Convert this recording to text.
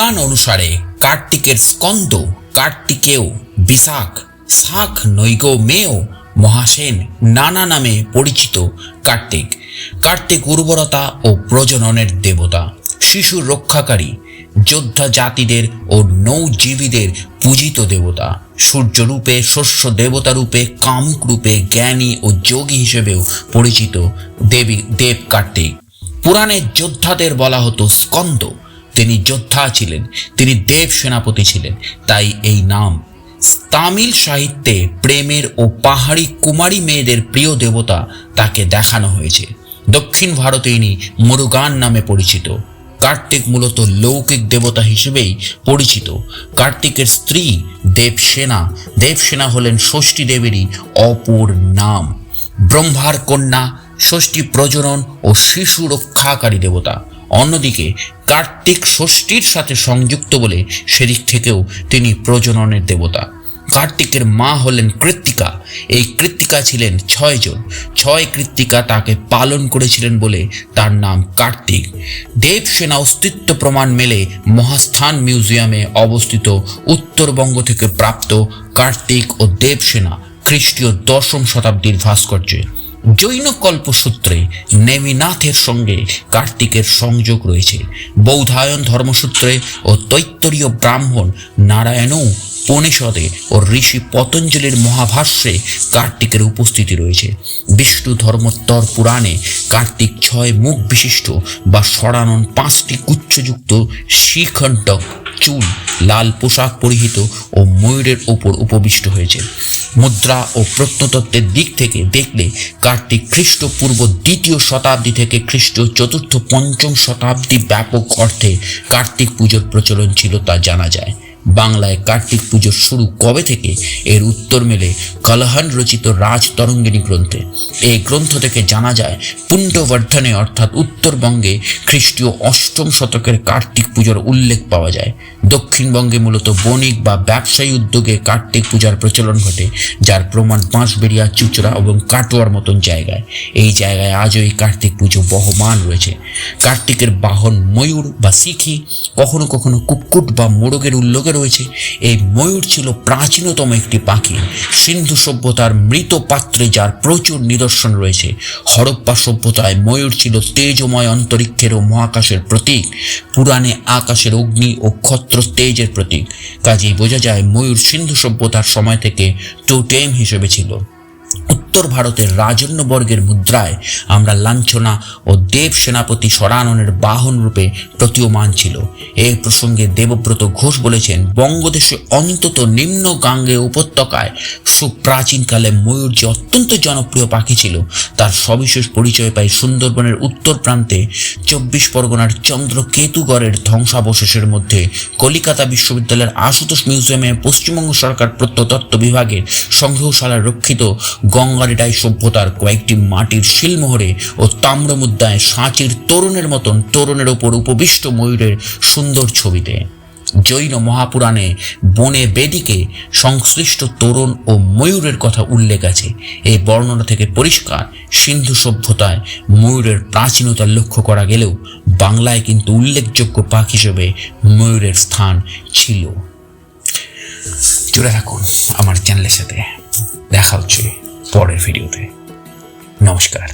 পুরাণ অনুসারে কার্তিকের স্কন্দ, কার্তিকেয় বিশাখ, শাখ, নৈগ, মেয়, মহাসেন নানা নামে পরিচিত কার্তিক। কার্তিক উর্বরতা ও প্রজননের দেবতা, শিশু রক্ষাকারী, যোদ্ধা জাতিদের ও নৌজীবীদের পূজিত দেবতা, সূর্যরূপে শস্য দেবতা রূপে, কামুক রূপে জ্ঞানী ও যোগী হিসেবেও পরিচিত দেবী দেব কার্তিক। পুরাণের যোদ্ধাদের বলা হতো স্কন্দ। তিনি যোদ্ধা ছিলেন, তিনি দেব সেনাপতি ছিলেন, তাই এই নাম। তামিল সাহিত্যে প্রেমের ও পাহাড়ি কুমারী মেয়েদের প্রিয় দেবতা তাকে দেখানো হয়েছে। দক্ষিণ ভারতে ইনি মুরুগান নামে পরিচিত। কার্তিক মূলত লৌকিক দেবতা হিসেবেই পরিচিত। কার্তিকের স্ত্রী দেবসেনা দেবসেনা হলেন ষষ্ঠী দেবীরই অপর নাম। ব্রহ্মার কন্যা, ষষ্ঠী প্রজনন ও শিশু রক্ষাকারী দেবতা। অন্যদিকে, কার্তিক ষষ্ঠীর সাথে সংযুক্ত বলে সেদিক থেকেও তিনি প্রজননের দেবতা। কার্তিকের মা হলেন কৃত্তিকা। এই কৃত্তিকা ছিলেন ছয়জন ছয় কৃত্তিকা তাকে পালন করেছিলেন বলে তার নাম কার্তিক। দেবসেনা অস্তিত্ব প্রমাণ মেলে মহাস্থান মিউজিয়ামে অবস্থিত উত্তরবঙ্গ থেকে প্রাপ্ত কার্তিক ও দেবসেনা খ্রিস্টীয় দশম শতাব্দীর ভাস্কর্যে। জৈন কল্পসূত্রে নেমিনাথের সঙ্গে কার্তিকের সংযোগ রয়েছে। বৌধায়ন ধর্মসূত্রে ও তৈত্তরীয় ব্রাহ্মণ নারায়ণও উপনিষদে ও ঋষি পতঞ্জলির মহাভাষ্যে কার্তিকের উপস্থিতি রয়েছে। বিষ্ণু ধর্মোত্তর পুরাণে কার্তিক ছয় মুখ বিশিষ্ট বা সরানন পাঁচটি গুচ্ছযুক্ত শিখণ্ডক চুল, লাল পোশাক পরিহিত ও ময়ূরের ওপর উপবিষ্ট হয়েছে। মুদ্রা ও প্রত্নতত্ত্বের দিক থেকে দেখলে কার্তিক খ্রিস্টপূর্ব দ্বিতীয় শতাব্দী থেকে খ্রিস্ট চতুর্থ পঞ্চম শতাব্দী ব্যাপক অর্থে কার্তিক পুজোর প্রচলন ছিল তা জানা যায়। বাংলায় কার্তিক পুজোর শুরু কবে থেকে? এর উত্তর মেলে কলহন রচিত রাজ তরঙ্গিনী গ্রন্থে। এই গ্রন্থ থেকে জানা যায়, পুণ্ডবর্ধনে অর্থাৎ উত্তরবঙ্গে খ্রিস্টীয় অষ্টম শতকের কার্তিক পুজোর উল্লেখ পাওয়া যায়। দক্ষিণবঙ্গে মূলত বণিক বা ব্যবসায়ী উদ্যোগে কার্তিক পূজার প্রচলন ঘটে, যার প্রমাণ বাঁশবেড়িয়া, চুচড়া এবং কাটোয়ার মতন জায়গায়। এই জায়গায় আজও এই কার্তিক পুজো বহমান রয়েছে। কার্তিকের বাহন ময়ূর বা শিখি কখনো কখনো কুক্কুট বা মোড়গের উল্লেখে রয়েছে। এই ময়ূর ছিল প্রাচীনতম একটি পাখি। সিন্ধু সভ্যতার মৃত পাত্রে যার প্রচুর নিদর্শন রয়েছে। হরপ্পা সভ্যতায় ময়ূর ছিল তেজময় অন্তরিক্ষের ও মহাকাশের প্রতীক। পুরাণে আকাশের অগ্নি ও ক্ষত্র তেজের প্রতীক। কাজেই বোঝা যায় ময়ূর সিন্ধু সভ্যতার সময় থেকে টোটেম হিসেবে ছিল। উত্তর ভারতের রাজন্যবর্গের মুদ্রায় আমরা লাঞ্ছনা ও দেব সেনাপতি সরাননের বাহন রূপে প্রতীয়মান ছিল। এই প্রসঙ্গে দেবব্রত ঘোষ বলেছেন, বঙ্গদেশে অন্তত নিম্ন গাঙ্গে উপত্যকায় সুপ্রাচীনকালে ময়ূর যে অত্যন্ত জনপ্রিয় পাখি ছিল, তার সবিশেষ পরিচয় পাই সুন্দরবনের উত্তর প্রান্তে চব্বিশ পরগনার চন্দ্রকেতুগড়ের ধ্বংসাবশেষের মধ্যে। কলিকাতা বিশ্ববিদ্যালয়ের আশুতোষ মিউজিয়ামে পশ্চিমবঙ্গ সরকার প্রত্নতত্ত্ব বিভাগের সংগ্রহশালায় রক্ষিত গঙ্গারিডাই সভ্যতার কয়েকটি মাটির শিলমোহরে ও তাম্রমুদ্রায় সাঁচির তরুণের মতন তরুণের ওপর উপবিষ্ট ময়ূরের সুন্দর ছবিতে। জৈন মহাপুরাণে বনে বেদিকে সংশ্লিষ্ট তরুণ ও ময়ূরের কথা উল্লেখ আছে। এই বর্ণনা থেকে পরিষ্কার সিন্ধু সভ্যতায় ময়ূরের প্রাচীনতা লক্ষ্য করা গেলেও বাংলায় কিন্তু উল্লেখযোগ্য পাখ হিসেবে ময়ূরের স্থান ছিল। জুড়ে থাকুন আমার চ্যানেলের সাথে। দেখা হচ্ছে। পরের ভিডিওতে। নমস্কার।